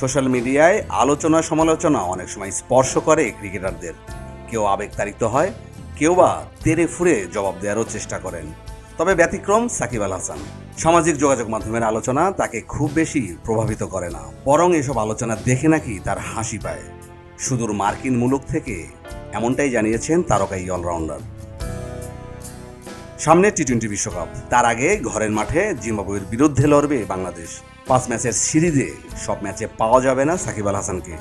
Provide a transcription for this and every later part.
Social মিডিয়ায় আলোচনা সমালোচনা অনেক সময় স্পর্শ করে ক্রিকেটারদের। কেউ আবেগ আবেগতাড়িত হয়, কেউ বা তেরে ফুরে জবাব দেওয়ারও চেষ্টা করেন। তবে ব্যতিক্রম সাকিব আল হাসান। সামাজিক যোগাযোগ মাধ্যমের আলোচনা তাকে খুব বেশি প্রভাবিত করে না। বরং এসব আলোচনা দেখে নাকি তার হাসি পায়। সুদূর মার্কিন মুলুক থেকে এমনটাই জানিয়েছেন তারকা এই অলরাউন্ডার। সামনে টি টোয়েন্টি বিশ্বকাপ। তার আগে ঘরের মাঠে জিম্বাবুয়ের বিরুদ্ধে লড়বে বাংলাদেশ। পাঁচ ম্যাচের সিরিজে সব ম্যাচে পাওয়া যাবে না সাকিব আল হাসানকে।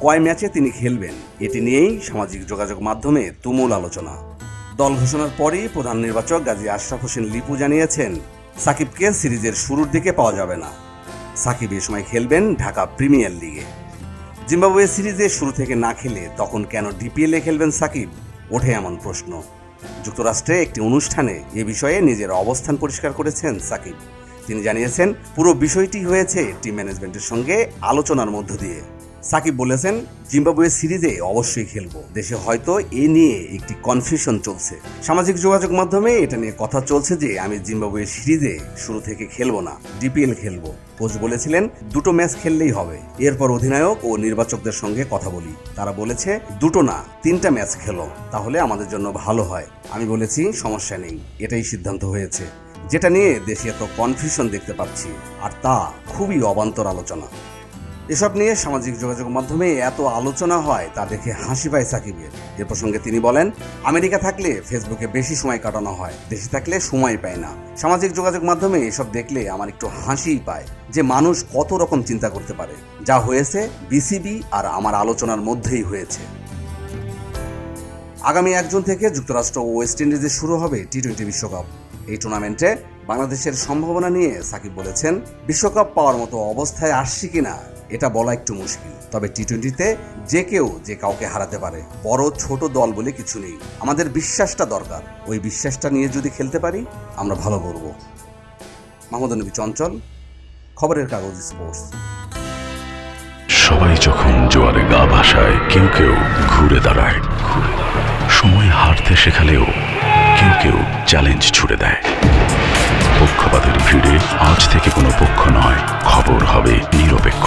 কয় ম্যাচে তিনি খেলবেন, এটি নিয়েই সামাজিক যোগাযোগ মাধ্যমে তুমুল আলোচনা। দল ঘোষণার পরই প্রধান নির্বাচক গাজী আশরাফ হোসেন লিপু জানিয়েছেন, সাকিবকে সিরিজের শুরুর দিকে পাওয়া যাবে না। সাকিব এ সময় খেলবেন ঢাকা প্রিমিয়ার লিগে। জিম্বাবুয়ে সিরিজে শুরু থেকে না খেলে তখন কেন ডিপিএলে খেলবেন সাকিব? ওঠে এমন প্রশ্ন। যুক্তরাষ্ট্রে একটি অনুষ্ঠানে এ বিষয়ে নিজের অবস্থান পরিষ্কার করেছেন সাকিব। তিনি জানিয়েছেন, পুরো বিষয়টি হয়েছে টিম ম্যানেজমেন্টের সঙ্গে আলোচনার মধ্য দিয়ে। সাকিব বলেছেন জিম্বাবুয়ে সিরিজে অবশ্যই খেলব। দেশে হয়তো এ নিয়ে একটি কনফিউশন চলছে। সামাজিক যোগাযোগ মাধ্যমে এটা নিয়ে কথা চলছে যে, আমি জিম্বাবুয়ে সিরিজে শুরু থেকে খেলব না, ডিপিএল খেলব। কোচ বলেছিলেন, দুটো ম্যাচ খেললেই হবে। এরপর অধিনায়ক ও নির্বাচকদের সঙ্গে কথা বলি। তারা বলেছে, দুটো না, তিনটা ম্যাচ খেলো। তাহলে আমাদের জন্য ভালো হয়। আমি বলেছি, সমস্যা নেই। এটাই সিদ্ধান্ত হয়েছে। যেটা নিয়ে দেশে এত কনফিউশন দেখতে পাচ্ছি। আর তা খুবই অবান্তর আলোচনা। এসব নিয়ে সামাজিক যোগাযোগ মাধ্যমে এত আলোচনা হয়, তা দেখে হাসি পায় সাকিবের। এ প্রসঙ্গে তিনি বলেন, আমেরিকা থাকলে ফেসবুকে বেশি সময় কাটানো হয়, দেশে থাকলে সময় পায় না। সামাজিক যোগাযোগ মাধ্যমে এসব দেখলে আমার একটু হাসিই পায় যে মানুষ কত রকম চিন্তা করতে পারে। যা হয়েছে বিসিবি আর আমার আলোচনার মধ্যেই হয়েছে। আগামী একজন থেকে যুক্তরাষ্ট্র ও ওয়েস্ট ইন্ডিজে শুরু হবে টি টোয়েন্টি বিশ্বকাপ। এই টুর্নামেন্টে বাংলাদেশের সম্ভাবনা নিয়ে সাকিব বলেছেন, বিশ্বকাপ পাওয়ার মতো অবস্থায় আসছি কিনা এটা বলা একটু মুশকিল। তবে টি টোয়েন্টিতে যে কেউ যে কাউকে হারাতে পারে, বড় ছোট দল বলে কিছু নেই। আমাদের বিশ্বাসটা দরকার। ওই বিশ্বাসটা নিয়ে যদি খেলতে পারি, আমরা ভালো করব। মাহমুদ নবী চঞ্চল, খবরের কাগজ স্পোর্টস। সবাই যখন জোয়ারে গা ভাসায়, কেউ কেউ ঘুরে দাঁড়ায়। সময় হারতে শেখালেও কেউ কেউ চ্যালেঞ্জ ছুড়ে দেয়। পক্ষপাতের ভিড়ে আজ থেকে কোনো পক্ষ নয়, খবর হবে নিরপেক্ষ।